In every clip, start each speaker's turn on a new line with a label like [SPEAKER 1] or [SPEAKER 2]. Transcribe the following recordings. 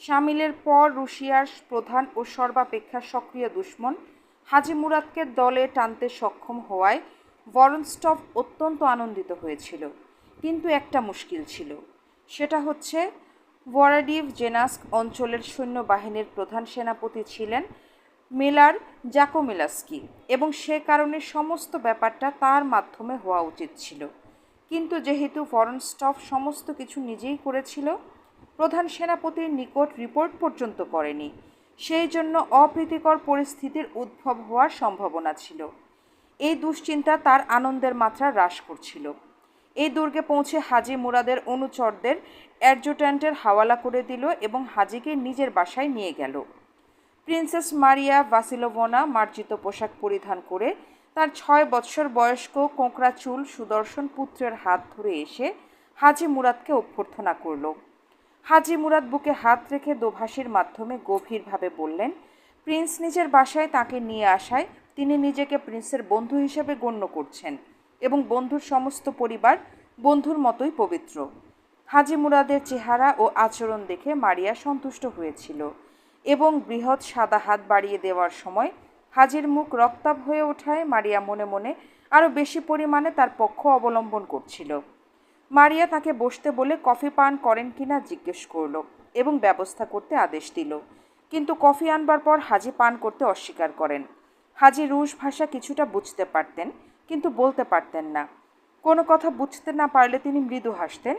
[SPEAKER 1] সামিলের পর রুশিয়ার প্রধান ও সর্বাপেক্ষা সক্রিয় দুশ্মন হাজি মুরাদকে দলে টানতে সক্ষম হওয়ায় ভরনস্টভ অত্যন্ত আনন্দিত হয়েছিল। কিন্তু একটা মুশকিল ছিল। সেটা হচ্ছে, ভরাডিভ জেনাস্ক অঞ্চলের সৈন্যবাহিনীর প্রধান সেনাপতি ছিলেন মিলার জাকোমিলাস্কি এবং সে কারণে সমস্ত ব্যাপারটা তার মাধ্যমে হওয়া উচিত ছিল। কিন্তু যেহেতু ফরেনস্টফ সমস্ত কিছু নিজেই করেছিল প্রধান সেনাপতির নিকট রিপোর্ট পর্যন্ত করেনি। সেই জন্য অপ্রীতিকর পরিস্থিতির উদ্ভব হওয়ার সম্ভাবনা ছিল। এই দুশ্চিন্তা তার আনন্দের মাত্রা হ্রাস করছিল। এই দুর্গে পৌঁছে হাজি মুরাদের অনুচরদের অ্যাডজুট্যান্টের হাওয়ালা করে দিল এবং হাজিকে নিজের বাসায় নিয়ে গেল। প্রিন্সেস মারিয়া ভাসিলোভনা মার্জিত পোশাক পরিধান করে তার ছয় বৎসর বয়স্ক কোঁকড়া চুল সুদর্শন পুত্রের হাত ধরে এসে হাজি মুরাদকে অভ্যর্থনা করল। হাজি মুরাদ বুকে হাত রেখে দোভাষীর মাধ্যমে গভীরভাবে বললেন, প্রিন্স নিজের বাসায় তাকে নিয়ে আসায় তিনি নিজেকে প্রিন্সের বন্ধু হিসেবে গণ্য করছেন এবং বন্ধুর সমস্ত পরিবার বন্ধুর মতোই পবিত্র। হাজি মুরাদের চেহারা ও আচরণ দেখে মারিয়া সন্তুষ্ট হয়েছিল এবং বৃহৎ সাদা হাত বাড়িয়ে দেওয়ার সময় হাজির মুখ রক্তাভ হয়ে ওঠায় মারিয়া মনে মনে আরও বেশি পরিমাণে তার পক্ষ অবলম্বন করছিল। মারিয়া তাকে বসতে বলে কফি পান করেন কিনা জিজ্ঞেস করল এবং ব্যবস্থা করতে আদেশ দিল। কিন্তু কফি আনবার পর হাজি পান করতে অস্বীকার করেন। হাজি রুশ ভাষা কিছুটা বুঝতে পারতেন, কিন্তু বলতে পারতেন না। কোনো কথা বুঝতে না পারলে তিনি মৃদু হাসতেন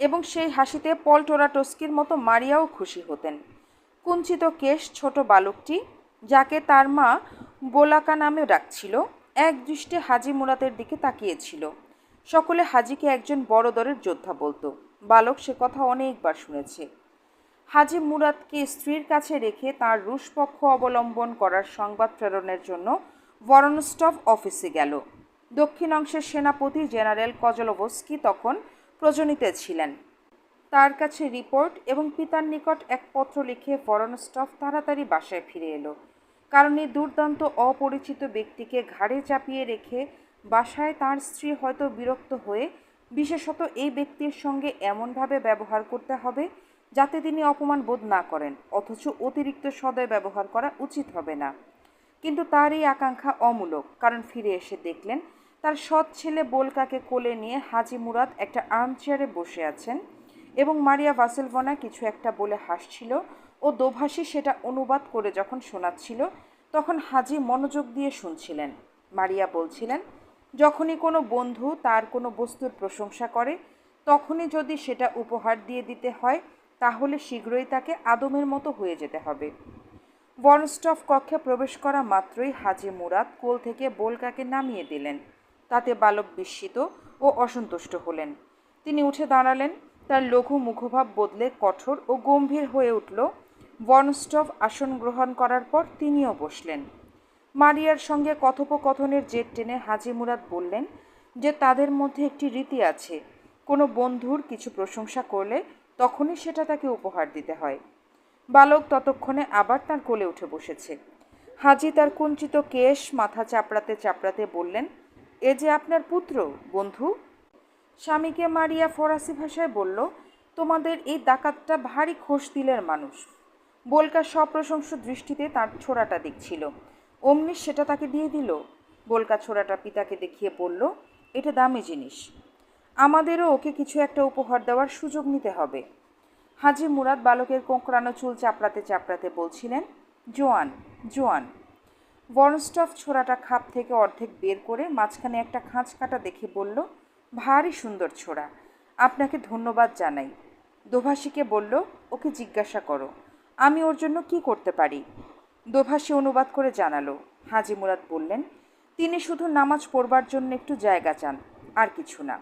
[SPEAKER 1] এবং সেই হাসিতে পল টোরাটস্কির মতো মারিয়াও খুশি হতেন। কুঞ্চিত কেশ ছোট বালকটি, যাকে তার মা বোলাকা নামে ডাকছিল এক দৃষ্টে হাজি মুরাদের দিকে তাকিয়েছিল। সকলে হাজিকে একজন বড় দরের যোদ্ধা বলতো। বালক সে কথা অনেকবার শুনেছে। হাজি মুরাদকে স্ত্রীর কাছে রেখে তার রুশ পক্ষ অবলম্বন করার সংবাদ প্রেরণের জন্য ভরনস্টভ অফিসে গেল। দক্ষিণ অংশের সেনাপতি জেনারেল কজলোভস্কি তখন প্রজনীতে ছিলেন। তার কাছে রিপোর্ট এবং পিতার নিকট এক পত্র লিখে ভরনস্টভ তাড়াতাড়ি বাসায় ফিরে এলো। কারণ এই দুর্দান্ত অপরিচিত ব্যক্তিকে ঘাড়ে চাপিয়ে রেখে বাসায় তার স্ত্রী হয়তো বিরক্ত হয়ে বিশেষত এই ব্যক্তির সঙ্গে এমনভাবে ব্যবহার করতে হবে যাতে তিনি অপমান বোধ না করেন, অথচ অতিরিক্ত সদয় ব্যবহার করা উচিত হবে না। কিন্তু তার এই আকাঙ্ক্ষা অমূলক, কারণ ফিরে এসে দেখলেন তার সৎ ছেলে বোলকাকে কোলে নিয়ে হাজি মুরাদ একটা আর্মচেয়ারে বসে আছেন এবং মারিয়া ভাসেলভনা কিছু একটা বলে হাসছিল ও দোভাষী সেটা অনুবাদ করে যখন শোনাচ্ছিল, তখন হাজি মনোযোগ দিয়ে শুনছিলেন। মারিয়া বলছিলেন যখনই কোনো বন্ধু তার কোনো বস্তুর প্রশংসা করে, তখনই যদি সেটা উপহার দিয়ে দিতে হয়, তাহলে শীঘ্রই তাকে আদমের মতো হয়ে যেতে হবে। বনস্টফ কক্ষে প্রবেশ করা মাত্রই হাজি মুরাদ কোল থেকে বোলকাকে নামিয়ে দিলেন। তাতে বালক বিস্মিত ও অসন্তুষ্ট হলেন। তিনি উঠে দাঁড়ালেন। তার লঘু মুখভাব বদলে কঠোর ও গম্ভীর হয়ে উঠল। বনস্টভ আসন গ্রহণ করার পর তিনিও বসলেন। মারিয়ার সঙ্গে কথোপকথনের জেট টেনে হাজি মুরাদ বললেন যে তাদের মধ্যে একটি রীতি আছে, কোনো বন্ধুর কিছু প্রশংসা করলে তখনই সেটা তাকে উপহার দিতে হয়। বালক ততক্ষণে আবার তার কোলে উঠে বসেছে। হাজি তার কুঞ্চিত কেশ মাথা চাপড়াতে চাপড়াতে বললেন, এ যে আপনার পুত্র, বন্ধু? স্বামীকে মারিয়া ফরাসি ভাষায় বলল, তোমাদের এই ডাকাতটা ভারী খোশ দিলের মানুষ। বোলকা সপ্রশংস দৃষ্টিতে তার ছোড়াটা দেখছিল। অমনি সেটা তাকে দিয়ে দিল। বোলকা ছোড়াটা পিতাকে দেখিয়ে বলল, এটা দামি জিনিস। আমাদেরও ওকে কিছু একটা উপহার দেওয়ার সুযোগ নিতে হবে। হাজি মুরাদ বালকের কোঁকড়ানো চুল চাপড়াতে চাপড়াতে বলছিলেন, জোয়ান জোয়ান। বর্নস্টফ ছোড়াটা খাপ থেকে অর্ধেক বের করে মাঝখানে একটা খাঁচ কাটা দেখে বলল, ভারী সুন্দর ছোড়া। আপনাকে ধন্যবাদ জানাই। দোভাষীকে বলল, ওকে জিজ্ঞাসা করো। আমি ওর জন্য কি করতে পারি? দোভাষী অনুবাদ করে জানালো। হাজি মুরাদ বললেন, তিনি শুধু নামাজ পড়বার জন্য একটু জায়গা চান, আর কিছু না।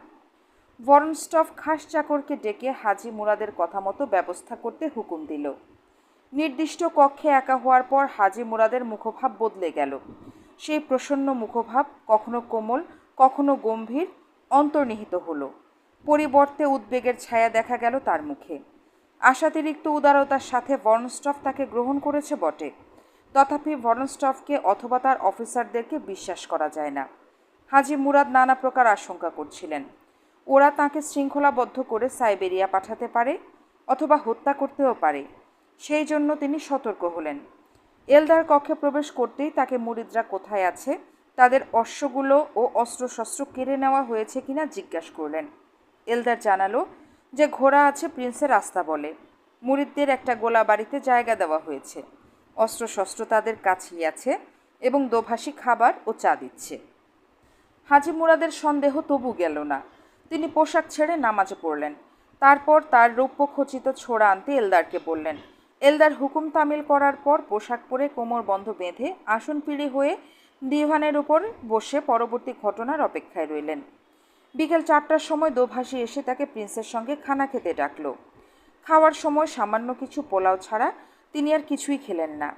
[SPEAKER 1] বরনস্টফ খাস চাকরকে ডেকে হাজি মুরাদের কথা মতো ব্যবস্থা করতে হুকুম দিল। নির্দিষ্ট কক্ষে একা হওয়ার পর হাজি মুরাদের মুখভাব বদলে গেল। সেই প্রসন্ন মুখভাব কখনো কোমল, কখনো গম্ভীর, অন্তর্নিহিত হলো। পরিবর্তে উদ্বেগের ছায়া দেখা গেল তার মুখে। আশাতিরিক্ত উদারতার সাথে বর্নস্টফ তাকে গ্রহণ করেছে বটে। তথাপি ভর্নস্টফকে অথবা তার অফিসারদেরকে বিশ্বাস করা যায় না। হাজি মুরাদ নানা প্রকার আশঙ্কা করছিলেন। ওরা তাকে শৃঙ্খলাবদ্ধ করে সাইবেরিয়া পাঠাতে পারে অথবা হত্যা করতেও পারে। সেই জন্য তিনি সতর্ক হলেন। এলদার কক্ষে প্রবেশ করতেই তাকে মুরিদরা কোথায় আছে, তাদের অশ্বগুলো ও অস্ত্রশস্ত্র কেড়ে নেওয়া হয়েছে কিনা জিজ্ঞাসা করলেন। এলদার জানালো যে ঘোড়া আছে প্রিন্সের রাস্তা বলে। মুরিদদের একটা গোলা বাড়িতে জায়গা দেওয়া হয়েছে। অস্ত্রশস্ত্র তাদের কাছেই আছে এবং দোভাষী খাবার ও চা দিচ্ছে। হাজি মুরাদের সন্দেহ তবু গেল না। তিনি পোশাক ছেড়ে নামাজে পড়লেন। তারপর তার রৌপ্য খচিত ছোড়া আনতে এলদারকে বললেন, এলদার হুকুম তামিল করার পর পোশাক পরে কোমর বন্ধ বেঁধে আসন পিড়ি হয়ে দিভানের উপর বসে পরবর্তী ঘটনার অপেক্ষায় রইলেন। বিকেল চারটার সময় দোভাষী এসে তাকে প্রিন্সের সঙ্গে খানা খেতে ডাকল। খাওয়ার সময় সামান্য কিছু পোলাও ছাড়া তিনি আর কিছুই খেলেন না।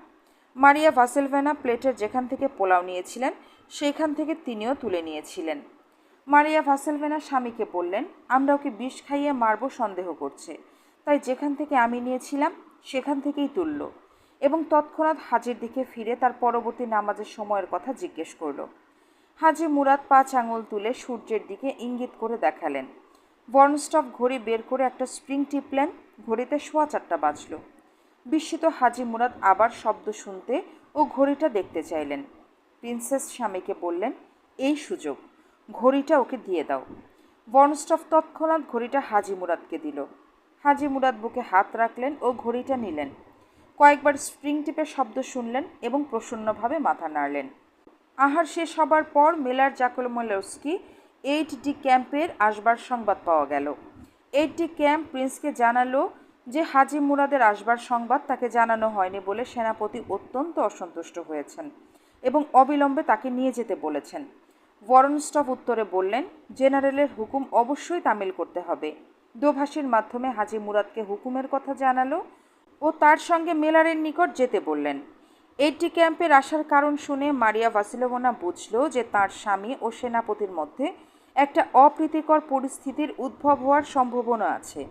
[SPEAKER 1] মারিয়া ভাসেলভেনা প্লেটের যেখান থেকে পোলাও নিয়েছিলেন সেখান থেকে তিনিও তুলে নিয়েছিলেন। মারিয়া ভাসেলভেনা স্বামীকে বললেন, আমরা ওকে বিষ খাইয়ে মারব, সন্দেহ করছে। তাই যেখান থেকে আমি নিয়েছিলাম, সেখান থেকেই তুলল। এবং তৎক্ষণাৎ হাজির দিকে ফিরে তার পরবর্তী নামাজের সময়ের কথা জিজ্ঞেস করল। হাজি মুরাদ পাঁচ আঙুল তুলে সূর্যের দিকে ইঙ্গিত করে দেখালেন। বর্নস্টপ ঘড়ি বের করে একটা স্প্রিং টিপলেন, ঘড়িতে সোয়া চারটা বাজল। বিস্মিত হাজি মুরাদ আবার শব্দ শুনতে ও ঘড়িটা দেখতে চাইলেন। প্রিন্সেস স্বামীকে বললেন, এই সুযোগ, ঘড়িটা ওকে দিয়ে দাও। বর্নস্টফ তৎক্ষণাৎ ঘড়িটা হাজি মুরাদকে দিল। হাজি মুরাদ বুকে হাত রাখলেন ও ঘড়িটা নিলেন। কয়েকবার স্প্রিং টিপের শব্দ শুনলেন এবং প্রসন্নভাবে মাথা নাড়লেন। আহার শেষ হবার পর মেলার জাকলমলস্কি এইট ডি ক্যাম্পের আসবার সংবাদ পাওয়া গেল। এইট ডি ক্যাম্প প্রিন্সকে জানালো যে হাজি মুরাদের আসবার সংবাদ তাকে জানানো হয়নি বলে সেনাপতি অত্যন্ত অসন্তুষ্ট হয়েছেন এবং অবিলম্বে তাকে নিয়ে যেতে বলেছেন। ওয়ারনস্টফ উত্তরে বললেন, জেনারেলের হুকুম অবশ্যই তামিল করতে হবে। দোভাষীর মাধ্যমে হাজি মুরাদকে হুকুমের কথা জানালো ও তার সঙ্গে মেলারের নিকট যেতে বললেন। এইটি ক্যাম্পের আসার কারণ শুনে মারিয়া ভাসিলোভনা বুঝল যে তার স্বামী ও সেনাপতির মধ্যে একটা অপ্রীতিকর পরিস্থিতির উদ্ভব হওয়ার সম্ভাবনা আছে।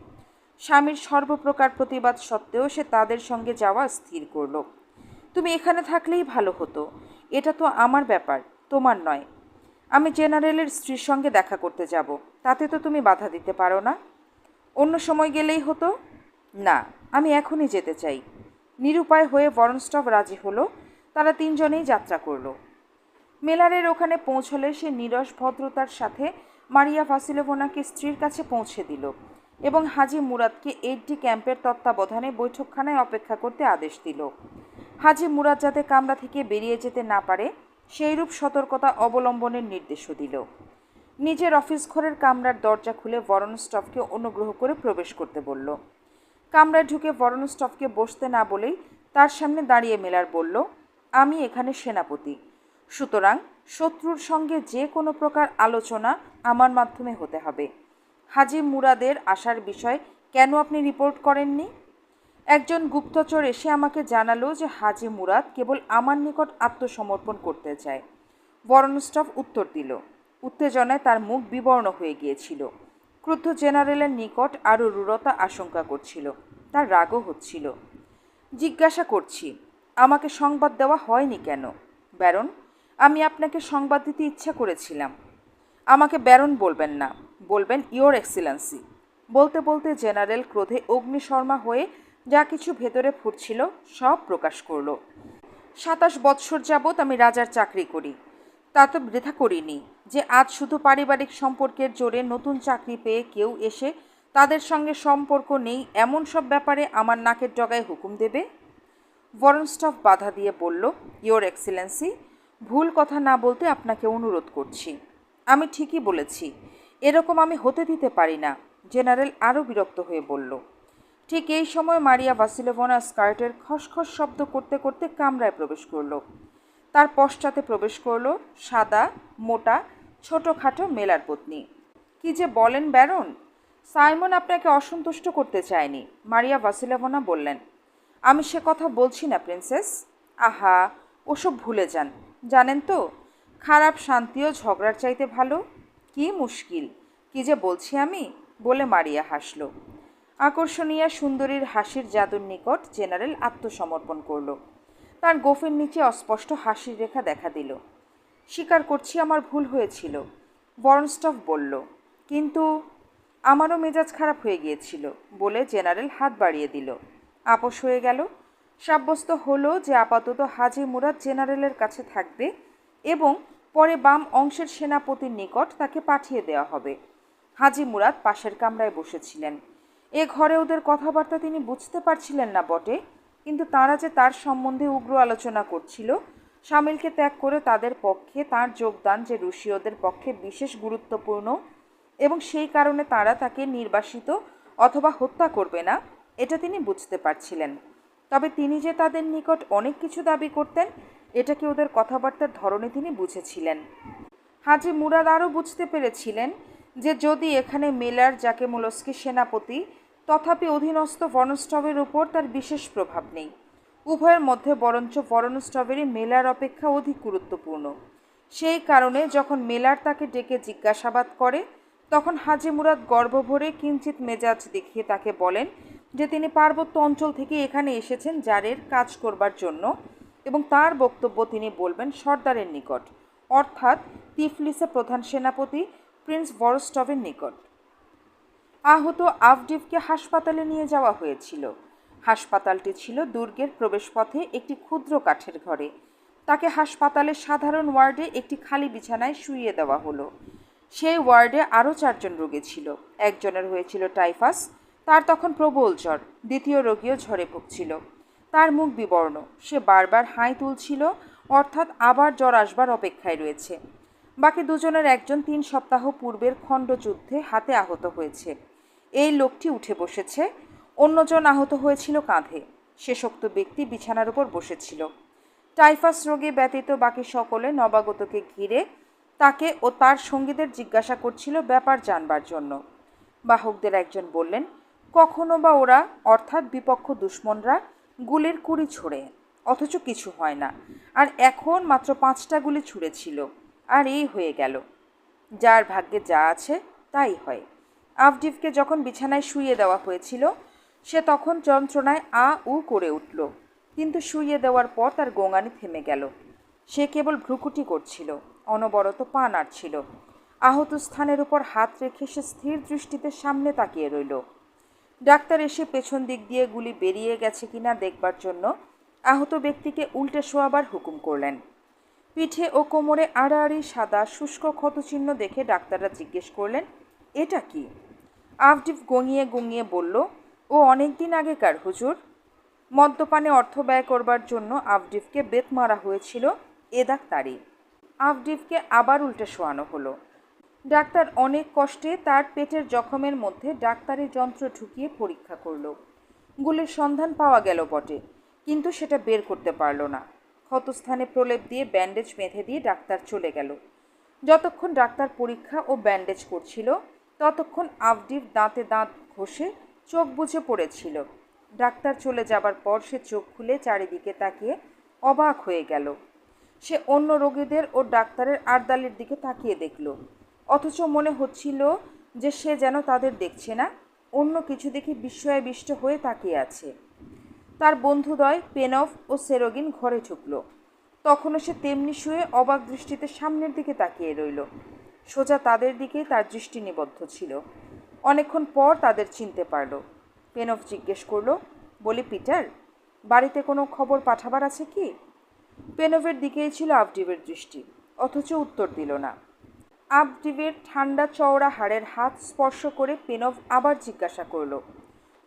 [SPEAKER 1] স্বামীর সর্বপ্রকার প্রতিবাদ সত্ত্বেও সে তাদের সঙ্গে যাওয়া স্থির করল। তুমি এখানে থাকলেই ভালো হতো। এটা তো আমার ব্যাপার, তোমার নয়। আমি জেনারেলের স্ত্রীর সঙ্গে দেখা করতে যাব। তাতে তো তুমি বাধা দিতে পারো না। অন্য সময় গেলেই হতো? না, আমি এখনই যেতে চাই। নিরুপায় হয়ে বরনস্টপ রাজি হলো। তারা তিনজনেই যাত্রা করল। মেলারের ওখানে পৌঁছলে সে নিরস ভদ্রতার সাথে মারিয়া ভাসিলোভনাকে স্ত্রীর কাছে পৌঁছে দিল। এবং হাজি মুরাদকে এইডি ক্যাম্পের তত্ত্বাবধানে বৈঠকখানায় অপেক্ষা করতে আদেশ দিল। হাজি মুরাদ যাতে কামরা থেকে বেরিয়ে যেতে না পারে, সেইরূপ সতর্কতা অবলম্বনের নির্দেশও দিল। নিজের অফিস ঘরের কামরার দরজা খুলে বরণ স্টফকে অনুগ্রহ করে প্রবেশ করতে বলল। কামরায় ঢুকে বরনস্টফকে বসতে না বলেই তার সামনে দাঁড়িয়ে মেলার বলল, আমি এখানে সেনাপতি। সুতরাং শত্রুর সঙ্গে যে কোনো প্রকার আলোচনা আমার মাধ্যমে হতে হবে। হাজি মুরাদের আসার বিষয় কেন আপনি রিপোর্ট করেননি? একজন গুপ্তচর এসে আমাকে জানালো যে হাজি মুরাদ কেবল আমার নিকট আত্মসমর্পণ করতে চায়। বরনস্টফ উত্তর দিল। উত্তেজনায় তার মুখ বিবর্ণ হয়ে গিয়েছিল। ক্রুদ্ধ জেনারেলের নিকট আরও রূঢ়তা আশঙ্কা করছিল। তার রাগও হচ্ছিল। জিজ্ঞাসা করছি, আমাকে সংবাদ দেওয়া হয়নি কেন? ব্যারন, আমি আপনাকে সংবাদ দিতে ইচ্ছা করেছিলাম। আমাকে ব্যারন বলবেন না। বলবেন ইয়োর এক্সিলেন্সি বলতে বলতে জেনারেল ক্রোধে অগ্নিশর্মা হয়ে যা কিছু ভেতরে ফুটছিল সব প্রকাশ করল। সাতাশ বৎসর যাবৎ আমি রাজার চাকরি করি। তা তো বৃথা করিনি যে আজ শুধু পারিবারিক সম্পর্কের জোরে নতুন চাকরি পেয়ে কেউ এসে তাদের সঙ্গে সম্পর্ক নেই এমন সব ব্যাপারে আমার নাকের ডগায় হুকুম দেবে? ভরনস্টফ বাধা দিয়ে বলল ইয়োর এক্সিলেন্সি ভুল কথা না বলতে আপনাকে অনুরোধ করছি। আমি ঠিকই বলেছি। এরকম আমি হতে দিতে পারি না, জেনারেল আরও বিরক্ত হয়ে বলল। ঠিক এই সময় মারিয়া ভাসিলোভনা স্কার্টের খসখস শব্দ করতে করতে কামরায় প্রবেশ করল। তার পশ্চাতে প্রবেশ করল সাদা, মোটা, ছোটোখাটো মেলার পত্নী। কি যে বলেন ব্যারন? সাইমন আপনাকে অসন্তুষ্ট করতে চায়নি, মারিয়া ভাসিলোভনা বললেন। আমি সে কথা বলছি না, প্রিন্সেস। আহা, ওসব ভুলে যান। জানেন তো, খারাপ শান্তিও ঝগড়ার চাইতে ভালো। কি মুশকিল, কি যে বলছি আমি? বলে মারিয়া হাসল। আকর্ষণীয় সুন্দরীর হাসির জাদুর নিকট জেনারেল আত্মসমর্পণ করল। তার গোফের নিচে অস্পষ্ট হাসির রেখা দেখা দিল। স্বীকার করছি আমার ভুল হয়েছিল, বরনস্টফ বলল। কিন্তু আমারও মেজাজ খারাপ হয়ে গিয়েছিল বলে জেনারেল হাত বাড়িয়ে দিল। আপোষ হয়ে গেল। সাব্যস্ত হলো যে আপাতত হাজি মুরাদ জেনারেলের কাছে থাকবে এবং পরে বাম অংশের সেনাপতির নিকট তাকে পাঠিয়ে দেওয়া হবে। হাজি মুরাদ পাশের কামরায় বসেছিলেন। এ ঘরে ওদের কথাবার্তা তিনি বুঝতে পারছিলেন না বটে, কিন্তু তারা যে তার সম্বন্ধে উগ্র আলোচনা করছিল সামিলকে ত্যাগ করে তাদের পক্ষে তার যোগদান যে রুশীয়দের পক্ষে বিশেষ গুরুত্বপূর্ণ এবং সেই কারণে তারা তাকে নির্বাসিত অথবা হত্যা করবে না, এটা তিনি বুঝতে পারছিলেন। তবে তিনি যে তাদের নিকট অনেক কিছু দাবি করতেন এটাকে ওদের কথাবার্তার ধরনে তিনি বুঝেছিলেন? হাজি মুরাদ আরও বুঝতে পেরেছিলেন যে যদি এখানে মেলার, যাকে মুলস্কি সেনাপতি, তথাপি অধীনস্থ ভরনস্টভের উপর তার বিশেষ প্রভাব নেই। উভয়ের মধ্যে বরঞ্চ ভরনস্টভেরই মেলার অপেক্ষা অধিক গুরুত্বপূর্ণ। সেই কারণে যখন মেলার তাকে ডেকে জিজ্ঞাসাবাদ করে, তখন হাজি মুরাদ গর্বভরে কিঞ্চিত মেজাজ দেখিয়ে তাকে বলেন যে তিনি পার্বত্য অঞ্চল থেকে এখানে এসেছেন জারের কাজ করবার জন্য। এবং তার বক্তব্য তিনি বলবেন সর্দারের নিকট, অর্থাৎ তিফলিসে প্রধান সেনাপতি প্রিন্স বরস্টভের নিকট। আহত আফডিফকে হাসপাতালে নিয়ে যাওয়া হয়েছিল। হাসপাতালটি ছিল দুর্গের প্রবেশপথে একটি ক্ষুদ্র কাঠের ঘরে। তাকে হাসপাতালের সাধারণ ওয়ার্ডে একটি খালি বিছানায় শুইয়ে দেওয়া হলো। সেই ওয়ার্ডে আরও চারজন রোগী ছিল। একজনের হয়েছিল টাইফাস, তার তখন প্রবল জ্বর, দ্বিতীয় রোগীও ঝরে ভুগছিল। তার মুখ বিবর্ণ। সে বারবার হাই তুলছিল, অর্থাৎ আবার জ্বর আসবার অপেক্ষায় রয়েছে। বাকি দুজনের একজন তিন সপ্তাহ পূর্বের খণ্ডযুদ্ধে হাতে আহত হয়েছে। এই লোকটি উঠে বসেছে, অন্যজন আহত হয়েছিল কাঁধে। শেষোক্ত ব্যক্তি বিছানার উপর বসেছিল। টাইফাস রোগে ব্যতীত বাকি সকলে নবাগতকে ঘিরে তাকে ও তার সঙ্গীদের জিজ্ঞাসা করছিল ব্যাপার জানবার জন্য। বাহকদের একজন বললেন, কখনো বা ওরা, অর্থাৎ বিপক্ষ দুশ্মনরা গুলির কুড়ি ছোড়ে, অথচ কিছু হয় না। আর এখন মাত্র পাঁচটা গুলি ছুঁড়েছিল, আর এই হয়ে গেল। যার ভাগ্যে যা আছে, তাই হয়। আফডিফকে যখন বিছানায় শুইয়ে দেওয়া হয়েছিল, সে তখন যন্ত্রণায় আ উ করে উঠল। কিন্তু শুইয়ে দেওয়ার পর তার গোঙানি থেমে গেল। সে কেবল ভ্রুকুটি করছিল, অনবরত পা নাড়ছিল। আহত স্থানের উপর হাত রেখে সে স্থির দৃষ্টিতে সামনে তাকিয়ে রইল। ডাক্তার এসে পেছন দিক দিয়ে গুলি বেরিয়ে গেছে কিনা দেখবার জন্য আহত ব্যক্তিকে উল্টে শোয়াবার হুকুম করলেন। পিঠে ও কোমরে আড়াআড়ি সাদা শুষ্ক ক্ষতচিহ্ন দেখে ডাক্তাররা জিজ্ঞেস করলেন, এটা কি? আফডিফ গঙিয়ে গঙিয়ে বলল, ও অনেক দিন আগেকার, হুজুর। মদ্যপানে অর্থ ব্যয় করবার জন্য আফডিফকে বেত মারা হয়েছিল এ ডাক্তারি। আফডিফকে আবার উল্টে শোয়ানো হলো। ডাক্তার অনেক কষ্টে তার পেটের জখমের মধ্যে ডাক্তারি যন্ত্র ঢুকিয়ে পরীক্ষা করল। গুলির সন্ধান পাওয়া গেল বটে, কিন্তু সেটা বের করতে পারল না। ক্ষতস্থানে প্রলেপ দিয়ে ব্যান্ডেজ বেঁধে দিয়ে ডাক্তার চলে গেল। যতক্ষণ ডাক্তার পরীক্ষা ও ব্যান্ডেজ করছিল, ততক্ষণ আফডিফ দাঁতে দাঁত ঘষে চোখ বুঝে পড়েছিল। ডাক্তার চলে যাবার পর সে চোখ খুলে চারিদিকে তাকিয়ে অবাক হয়ে গেল। সে অন্য রোগীদের ও ডাক্তারের আড়দালির দিকে তাকিয়ে দেখল। অথচ মনে হচ্ছিল যে সে যেন তাদের দেখছে না, অন্য কিছু দেখে বিস্ময়াবিষ্ট হয়ে তাকিয়ে আছে। তার বন্ধুদ্বয় পেনফ ও সেরোগিন ঘরে ঢুকল। তখনও সে তেমনি শুয়ে অবাক দৃষ্টিতে সামনের দিকে তাকিয়ে রইল। সোজা তাদের দিকেই তার দৃষ্টি নিবদ্ধ ছিল। অনেকক্ষণ পর তাদের চিনতে পারল। পেনফ জিজ্ঞেস করল, বলি পিটার, বাড়িতে কোনো খবর পাঠাবার আছে কি? পেনভের দিকেই ছিল আবডিবের দৃষ্টি, অথচ উত্তর দিল না। আবডিবের ঠান্ডা চওড়া হাড়ের হাত স্পর্শ করে পেনভ আবার জিজ্ঞাসা করল,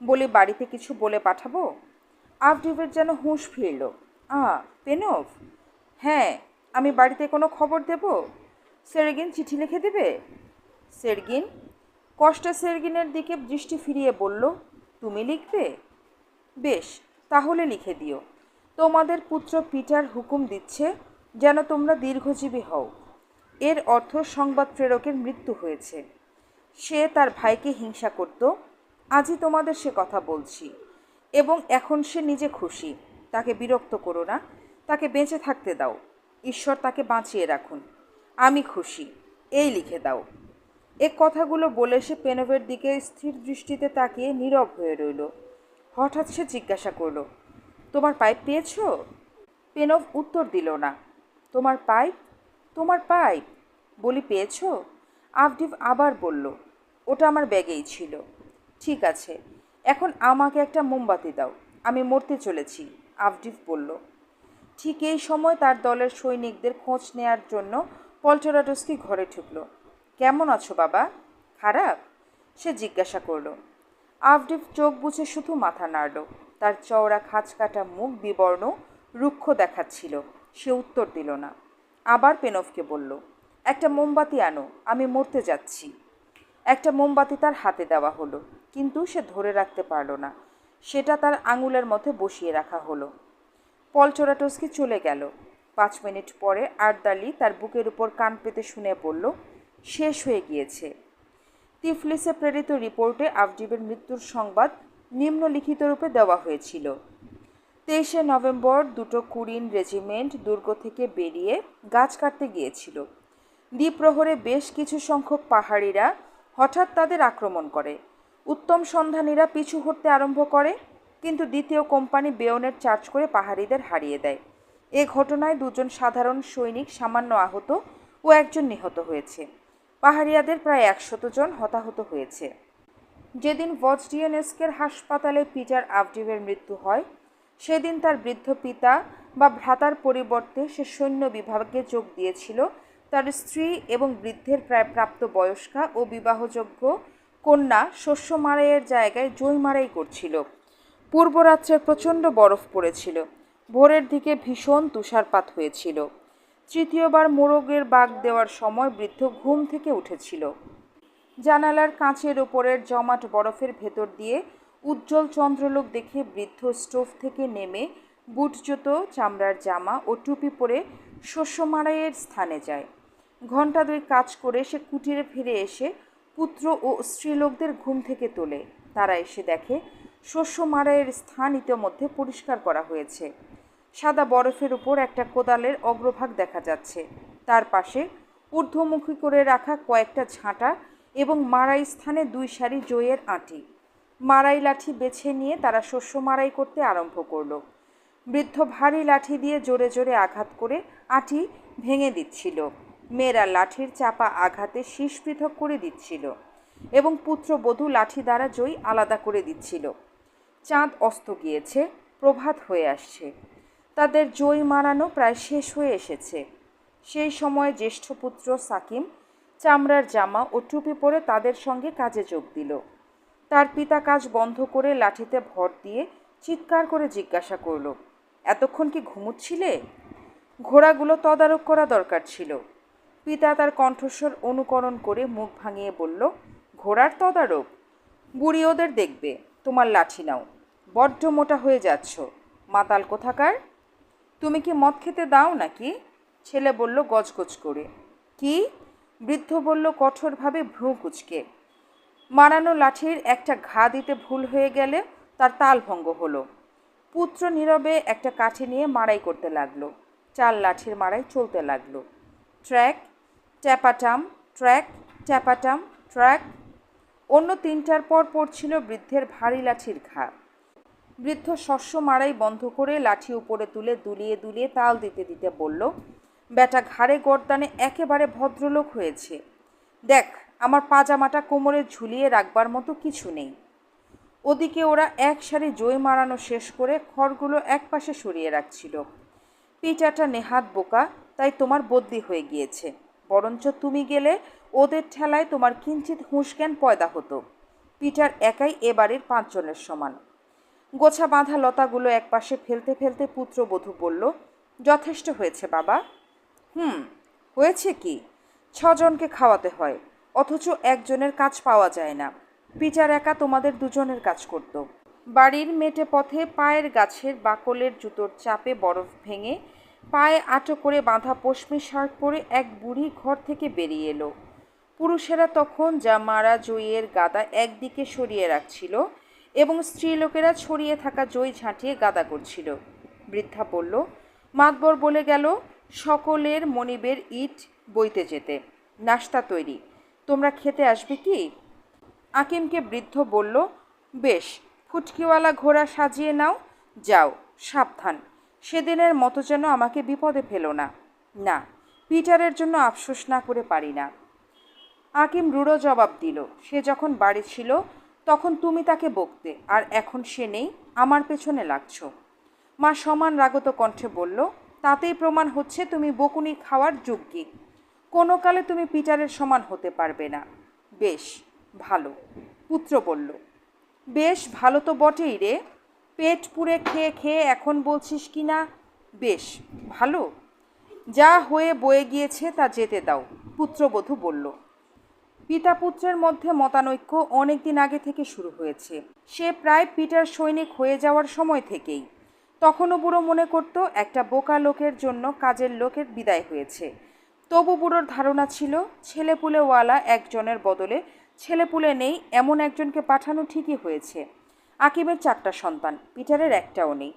[SPEAKER 1] বলি, বাড়িতে কিছু বলে পাঠাবো? আবডিবের যেন হুঁশ ফিরল, আ পেনভ হ্যাঁ আমি বাড়িতে কোনো খবর দেব? সেরগিন চিঠি লিখে দেবে? সেরগিন? কষ্টে সেরগিনের দিকে দৃষ্টি ফিরিয়ে বলল, তুমি লিখবে? বেশ, তাহলে লিখে দিও। তোমাদের পুত্র পিটার হুকুম দিচ্ছে, যেন তোমরা দীর্ঘজীবী হও। এর অর্থ সংবাদ প্রেরকের মৃত্যু হয়েছে। সে তার ভাইকে হিংসা করত। আজই তোমাদের সে কথা বলছি এবং এখন সে নিজে খুশি। তাকে বিরক্ত করো না। তাকে বেঁচে থাকতে দাও। ঈশ্বর তাকে বাঁচিয়ে রাখুন। আমি খুশি। এই লিখে দাও। এ কথাগুলো বলে সে পেনভের দিকে স্থির দৃষ্টিতে তাকিয়ে নীরব হয়ে রইল। হঠাৎ সে জিজ্ঞাসা করল, তোমার পাইপ পেয়েছ? পেনভ উত্তর দিল না। তোমার পাইপ তোমার পাইপ? বলি, পেয়েছ? আফডিভ আবার বলল, ওটা আমার ব্যাগেই ছিল। ঠিক আছে, এখন আমাকে একটা মোমবাতি দাও, আমি মরতে চলেছি, আফডিফ বলল। ঠিক এই সময় তার দলের সৈনিকদের খোঁজ নেয়ার জন্য পল্টরাডস্কি ঘরে ঢুকল। কেমন আছো বাবা? খারাপ? সে জিজ্ঞাসা করল। আফডিফ চোখ বুঝে শুধু মাথা নাড়ল। তার চওড়া খাঁচ কাটা মুখ বিবর্ণ রুক্ষ দেখাচ্ছিল, সে উত্তর দিল না। আবার পেনফকে বলল, একটা মোমবাতি আনো, আমি মরতে যাচ্ছি। একটা মোমবাতি তার হাতে দেওয়া হলো, কিন্তু সে ধরে রাখতে পারল না। সেটা তার আঙুলের মধ্যে বসিয়ে রাখা হলো। পলচোরাটসকি চলে গেল। পাঁচ মিনিট পরে আর্দালি তার বুকের উপর কান পেতে শুনে বলল, শেষ হয়ে গিয়েছে। তিফলিসে প্রেরিত রিপোর্টে আফডিবের মৃত্যুর সংবাদ নিম্নলিখিত রূপে দেওয়া হয়েছিল। তেইশে নভেম্বর দুটো কুরিন রেজিমেন্ট দুর্গ থেকে বেরিয়ে গাছ কাটতে গিয়েছিল। দ্বীপ্রহরে বেশ কিছু সংখ্যক পাহাড়িরা হঠাৎ তাদের আক্রমণ করে। উত্তম সন্ধানীরা পিছু হটতে আরম্ভ করে, কিন্তু দ্বিতীয় কোম্পানি বেয়নের চার্জ করে পাহাড়িদের হারিয়ে দেয়। এ ঘটনায় দুজন সাধারণ সৈনিক সামান্য আহত ও একজন নিহত হয়েছে। পাহাড়িয়াদের প্রায় একশত জন হতাহত হয়েছে। যেদিন ভজডিএনএসকের হাসপাতালে পিটার আফডিভের মৃত্যু হয় সেদিন তার বৃদ্ধ পিতা বা ভ্রাতার পরিবর্তে সে সৈন্য বিভাগে যোগ দিয়েছিল। তার স্ত্রী এবং বৃদ্ধের প্রায় প্রাপ্ত বয়স্কা ও বিবাহযোগ্য কন্যা শস্য মারাইয়ের জায়গায় জই মারাই করছিল। পূর্বরাত্রে প্রচণ্ড বরফ পড়েছিল। ভোরের দিকে ভীষণ তুষারপাত হয়েছিল। তৃতীয়বার মোরগের বাঘ দেওয়ার সময় বৃদ্ধ ঘুম থেকে উঠেছিল। জানালার কাঁচের ওপরের জমাট বরফের ভেতর দিয়ে উজ্জ্বল চন্দ্রলোক দেখে বৃদ্ধ স্টোভ থেকে নেমে বুট জুতো, চামড়ার জামা ও টুপি পরে শস্য মারাইয়ের স্থানে যায়। ঘণ্টা দুই কাজ করে সে কুটিরে ফিরে এসে পুত্র ও স্ত্রীলোকদের ঘুম থেকে তোলে। তারা এসে দেখে শস্য মারাইয়ের স্থান ইতোমধ্যে পরিষ্কার করা হয়েছে। সাদা বরফের উপর একটা কোদালের অগ্রভাগ দেখা যাচ্ছে। তার পাশে ঊর্ধ্বমুখী করে রাখা কয়েকটা ঝাঁটা এবং মারাই স্থানে দুই সারি জয়ের আঁটি। মারাই লাঠি বেছে নিয়ে তারা শস্য মারাই করতে আরম্ভ করল। বৃদ্ধ ভারী লাঠি দিয়ে জোরে জোরে আঘাত করে আঁটি ভেঙে দিচ্ছিল। মেয়েরা লাঠির চাপা আঘাতে শীষ পৃথক করে দিচ্ছিল এবং পুত্রবধূ লাঠি দ্বারা জয় আলাদা করে দিচ্ছিল। চাঁদ অস্ত গিয়েছে, প্রভাত হয়ে আসছে। তাদের জয় মারানো প্রায় শেষ হয়ে এসেছে। সেই সময় জ্যেষ্ঠ পুত্র সাকিম চামড়ার জামা ও টুপি পরে তাদের সঙ্গে কাজে যোগ দিল। তার পিতা কাজ বন্ধ করে লাঠিতে ভর দিয়ে চিৎকার করে জিজ্ঞাসা করল, এতক্ষণ কি ঘুমুচ্ছিলে? ঘোড়াগুলো তদারক করা দরকার ছিল। পিতা তার কণ্ঠস্বর অনুকরণ করে মুখ ভাঙিয়ে বলল, ঘোড়ার তদারক? বুড়ি ওদের দেখবে, তোমার লাঠি নাও। বড্ড মোটা হয়ে যাচ্ছ। মাতাল কোথাকার? তুমি কি মদ খেতে দাও নাকি? ছেলে বলল গজগজ করে। কি? বৃদ্ধ বলল, কঠোরভাবে ভ্রু কুচকে। মারানো লাঠির একটা ঘা দিতে ভুল হয়ে গেলে তার তালভঙ্গ হলো। পুত্র নীরবে একটা কাঠি নিয়ে মারাই করতে লাগল। চার লাঠির মারাই চলতে লাগল। ট্র্যাক, ট্যাপাটাম ট্র্যাক ট্যাপাটাম, ট্র্যাক। অন্য তিনটার পর পড়ছিল বৃদ্ধের ভারী লাঠির ঘা। বৃদ্ধ শস্য মারাই বন্ধ করে লাঠি উপরে তুলে দুলিয়ে দুলিয়ে তাল দিতে দিতে বলল, বেটা ঘাড়ে গর্দানে একেবারে ভদ্রলোক হয়েছে। দেখ আমার পাজামাটা কোমরে ঝুলিয়ে রাখবার মতো কিছু নেই। ওদিকে ওরা এক সারি জই মারানো শেষ করে খড়গুলো এক পাশে সরিয়ে রাখছিল। পিটাটা নেহাত বোকা, তাই তোমার বদলি হয়ে গিয়েছে। বরঞ্চ তুমি গেলে ওদের ঠেলায় তোমার কিঞ্চিত হুঁশজ্ঞান পয়দা হতো। পিটার একাই এবারের পাঁচজনের সমান। গোছা বাঁধা লতাগুলো একপাশে ফেলতে ফেলতে পুত্রবধূ বলল, যথেষ্ট হয়েছে বাবা। হুম, হয়েছে কি? ছজনকে খাওয়াতে হয়। অথচ একজনের কাজ পাওয়া যায় না। পিচার একা তোমাদের দুজনের কাজ করত। বাড়ির মেটে পথে পায়ের গাছের বাকলের জুতোর চাপে বরফ ভেঙে পায়ে আটো করে বাঁধা পশমি শার্ট পরে এক বুড়ি ঘর থেকে বেরিয়ে এলো। পুরুষেরা তখন যা মারা জইয়ের গাদা একদিকে সরিয়ে রাখছিল এবং স্ত্রীলোকেরা ছড়িয়ে থাকা জই ঝাঁটিয়ে গাদা করছিল। বৃদ্ধা বলল, মাতবর বলে গেল, সকলের মনিবের ইট বইতে যেতে। নাস্তা তৈরি। তোমরা খেতে আসবে কি? আকিমকে বৃদ্ধ বলল, বেশ, ফুটকিওয়ালা ঘোড়া সাজিয়ে নাও, যাও, সাবধান। সেদিনের মতো যেন আমাকে বিপদে ফেলো না। না, পিটারের জন্য আফসোস না করে পারি না। আকিম রূঢ় জবাব দিল, সে যখন বাড়ি ছিল, তখন তুমি তাকে বকতে, আর এখন সে নেই, আমার পেছনে লাগছ। মা সমান রাগত কণ্ঠে বলল, তাতেই প্রমাণ হচ্ছে তুমি বকুনি খাওয়ার যোগ্যী। কোনো কালে তুমি পিটারের সমান হতে পারবে না। বেশ, ভালো, পুত্র বলল। বেশ, ভালো তো বটেই রে। পেট পুড়ে খেয়ে খেয়ে এখন বলছিস কি না? বেশ, ভালো। যা হয়ে বয়ে গিয়েছে তা যেতে দাও, পুত্রবধূ বলল। পিতা পুত্রের মধ্যে মতানৈক্য অনেক দিন আগে থেকে শুরু হয়েছে। সে প্রায় পিটার সৈনিক হয়ে যাওয়ার সময় থেকেই। তখনও বুড়ো মনে করত, একটা বোকা লোকের জন্য কাজের লোকের বিদায় হয়েছে। তবু বুড়োর ধারণা ছিল, ছেলেপুলেওয়ালা একজনের বদলে ছেলেপুলে নেই, এমন একজনকে পাঠানো ঠিকই হয়েছে। আকিবের চারটা সন্তান, পিটারের একটাও নেই।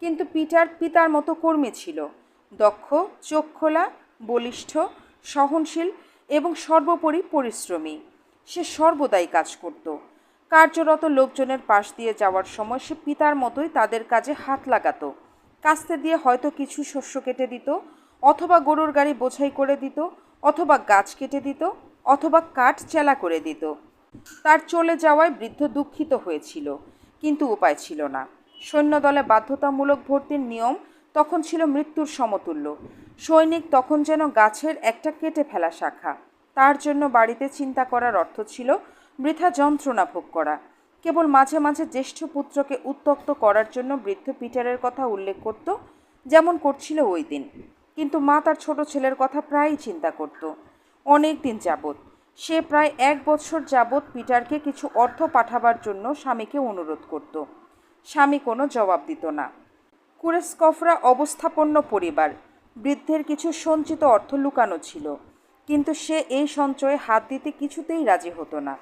[SPEAKER 1] কিন্তু পিটার পিতার মতো কর্মী ছিল। দক্ষ, চোখ খোলা, বলিষ্ঠ, সহনশীল এবং সর্বোপরি পরিশ্রমী। সে সর্বদাই কাজ করত। কার্যরত লোকজনের পাশ দিয়ে যাওয়ার সময় সে পিতার মতোই তাদের কাজে হাত লাগাতো। কাস্তে দিয়ে হয়তো কিছু শস্য কেটে দিত অথবা গরুর গাড়ি বোঝাই করে দিত, অথবা গাছ কেটে দিত, অথবা কাঠ চেলা করে দিত। তার চলে যাওয়ায় বৃদ্ধ দুঃখিত হয়েছিল, কিন্তু উপায় ছিল না। সৈন্যদলে বাধ্যতামূলক ভর্তির নিয়ম তখন ছিল মৃত্যুর সমতুল্য। সৈনিক তখন যেন গাছের একটা কেটে ফেলা শাখা। তার জন্য বাড়িতে চিন্তা করার অর্থ ছিল বৃথা যন্ত্রণা ভোগ করা। কেবল মাঝে মাঝে জ্যেষ্ঠ পুত্রকে উত্তক্ত করার জন্য বৃদ্ধ পিটারের কথা উল্লেখ করত, যেমন করছিল ওই দিন। কিন্তু মা তার ছোট ছেলের কথা প্রায়ই চিন্তা করত। অনেক দিন যাবৎ। সে প্রায় এক বছর যাবৎ পিটারকে কিছু অর্থ পাঠাবার জন্য স্বামীকে অনুরোধ করত। স্বামী কোনো জবাব দিত না। কুরেস্কফরা অবস্থাপন্ন পরিবার। বৃদ্ধের কিছু সঞ্চিত অর্থ লুকানো ছিল। কিন্তু সে এই সঞ্চয়ে হাত দিতে কিছুতেই রাজি হতো না।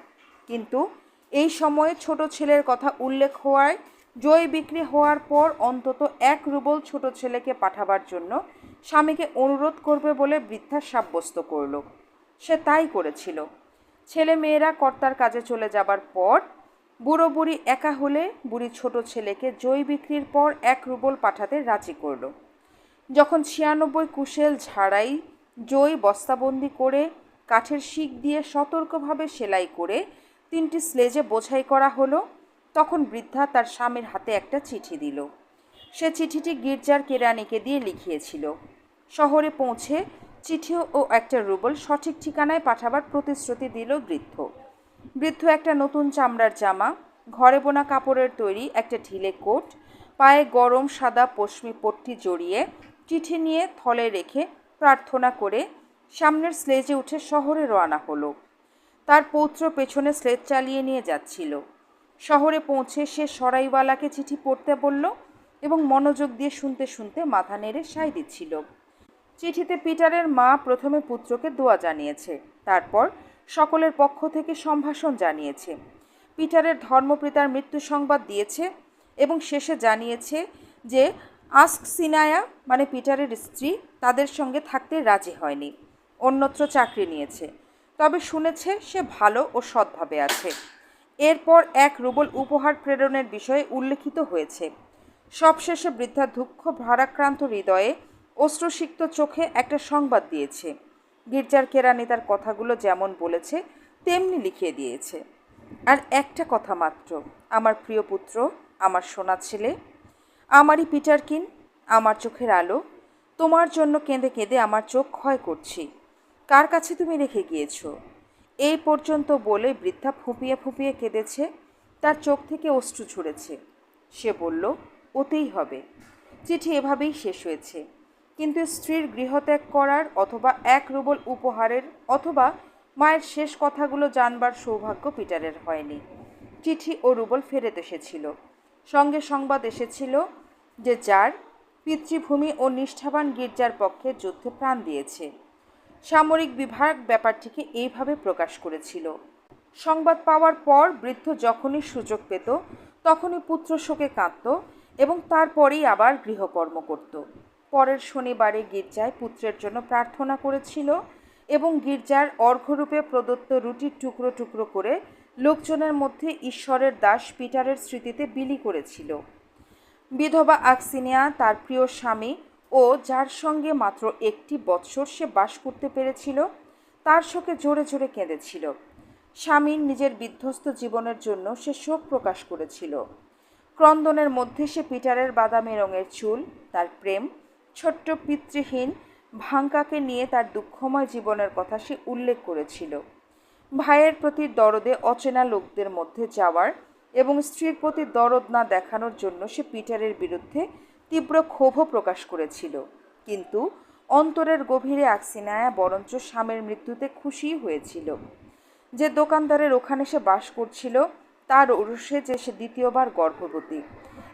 [SPEAKER 1] কিন্তু এই সময়ে ছোট ছেলের কথা উল্লেখ হওয়ায় জয় বিক্রি হওয়ার পর অন্তত এক রুবল ছোট ছেলেকে পাঠাবার জন্য স্বামীকে অনুরোধ করবে বলে বৃদ্ধা সাব্যস্ত করল। সে তাই করেছিল। ছেলে মেয়েরা কর্তার কাজে চলে যাবার পর বুড়ো বুড়ি একা হলে বুড়ি ছোট ছেলেকে জয় বিক্রির পর এক রুবল পাঠাতে রাজি করল। যখন ছিয়ানব্বই কুশেল ঝাড়াই জই বস্তাবন্দি করে কাঠের শিক দিয়ে সতর্কভাবে সেলাই করে তিনটি স্লেজে বোঝাই করা হলো তখন বৃদ্ধা তার স্বামীর হাতে একটা চিঠি দিল। সে চিঠিটি গির্জার কেরানিকে দিয়ে লিখিয়েছিল। শহরে পৌঁছে চিঠি ও একটা রুবল সঠিক ঠিকানায় পাঠাবার প্রতিশ্রুতি দিল বৃদ্ধ। বৃদ্ধ একটা নতুন চামড়ার জামা, ঘরে বোনা কাপড়ের তৈরি একটা ঢিলে কোট, পায়ে গরম সাদা পশমি পট্টি জড়িয়ে চিঠি নিয়ে থলে রেখে প্রার্থনা করে সামনের স্লেজে উঠে শহরে রওনা হলো। তার পৌত্র পেছনে স্লেজ চালিয়ে নিয়ে যাচ্ছিল। শহরে পৌঁছে সে সরাইওয়ালাকে চিঠি পড়তে বলল এবং মনোযোগ দিয়ে শুনতে শুনতে মাথা নেড়ে সাই দিচ্ছিল। চিঠিতে পিটারের মা প্রথমে পুত্রকে দোয়া জানিয়েছে, তারপর সকলের পক্ষ থেকে সম্ভাষণ জানিয়েছে। পিটারের ধর্মপিতার মৃত্যু সংবাদ দিয়েছে এবং শেষে জানিয়েছে যে আস্ক সিনায়া মানে পিটারের স্ত্রী, তাদের সঙ্গে থাকতে রাজি হয়নি। অন্যত্র চাকরি নিয়েছে। তবে শুনেছে সে ভালো ও সৎভাবে আছে। এরপর এক রুবল উপহার প্রেরণের বিষয়ে উল্লেখিত হয়েছে। সবশেষে বৃদ্ধা দুঃখ, ভারাক্রান্ত হৃদয়ে অশ্রুসিক্ত চোখে একটা সংবাদ দিয়েছে। গির্জার কেরানি তার কথাগুলো যেমন বলেছে, তেমনি লিখিয়ে দিয়েছে। আর একটা কথা মাত্র, আমার প্রিয় পুত্র, আমার সোনা ছেলে, আমারই পিটারকিন আমার চোখের আলো, তোমার জন্য কেঁদে কেঁদে আমার চোখ ক্ষয় করছি। কার কাছে তুমি রেখে গিয়েছো? এই পর্যন্ত বলে বৃদ্ধা ফুঁপিয়ে ফুঁপিয়ে কেঁদেছে, তার চোখ থেকে অশ্রু ছুড়েছে সে বলল, ওতেই হবে। চিঠি এভাবেই শেষ হয়েছে। কিন্তু স্ত্রীর গৃহত্যাগ করার অথবা এক রুবল উপহারের অথবা মায়ের শেষ কথাগুলো জানবার সৌভাগ্য পিটারের হয়নি। চিঠি ও রুবল ফেরত এসেছিল। সঙ্গে সংবাদ এসেছিল যে যার পিতৃভূমি ও নিষ্ঠাবান গির্জার পক্ষে যুদ্ধে প্রাণ দিয়েছে। সামরিক বিভাগ ব্যাপারটিকে এইভাবে প্রকাশ করেছিল। সংবাদ পাওয়ার পর বৃদ্ধ যখনই সুযোগ পেত, তখনই পুত্র শোকে কাঁদত এবং তারপরেই আবার গৃহকর্ম করত। পরের শনিবারে গির্জায় পুত্রের জন্য প্রার্থনা করেছিল এবং গির্জার অর্ঘ্যরূপে প্রদত্ত রুটির টুকরো টুকরো করে লোকজনের মধ্যে ঈশ্বরের দাস পিটারের স্মৃতিতে বিলি করেছিল। বিধবা আকসিনিয়া, তার প্রিয় স্বামী ও যার সঙ্গে মাত্র একটি বৎসর সে বাস করতে পেরেছিল, তার শোকে জোরে জোরে কেঁদেছিল। স্বামীর নিজের বিধ্বস্ত জীবনের জন্য সে শোক প্রকাশ করেছিল। ক্রন্দনের মধ্যে সে পিটারের বাদামি রঙের চুল, তার প্রেম, ছোট্ট পিতৃহীন ভাঙ্কাকে নিয়ে তার দুঃখময় জীবনের কথা সে উল্লেখ করেছিল। ভাইয়ের প্রতি দরদে অচেনা লোকদের মধ্যে যাওয়ার এবং স্ত্রীর প্রতি দরদ না দেখানোর জন্য সে পিটারের বিরুদ্ধে তীব্র ক্ষোভও প্রকাশ করেছিল। কিন্তু অন্তরের গভীরে আকসিনায়া বরঞ্চ স্বামীর মৃত্যুতে খুশিই হয়েছিল। যে দোকানদারের ওখানে সে বাস করছিল, তার ওরসে যে সে দ্বিতীয়বার গর্ভবতী।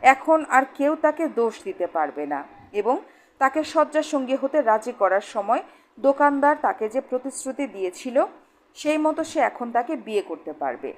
[SPEAKER 1] এখন আর কেউ তাকে দোষ দিতে পারবে না এবং তাকে শয্যাসঙ্গী হতে রাজি করার সময় দোকানদার তাকে যে প্রতিশ্রুতি দিয়েছিল, সেই মতো সে এখন তাকে বিয়ে করতে পারবে।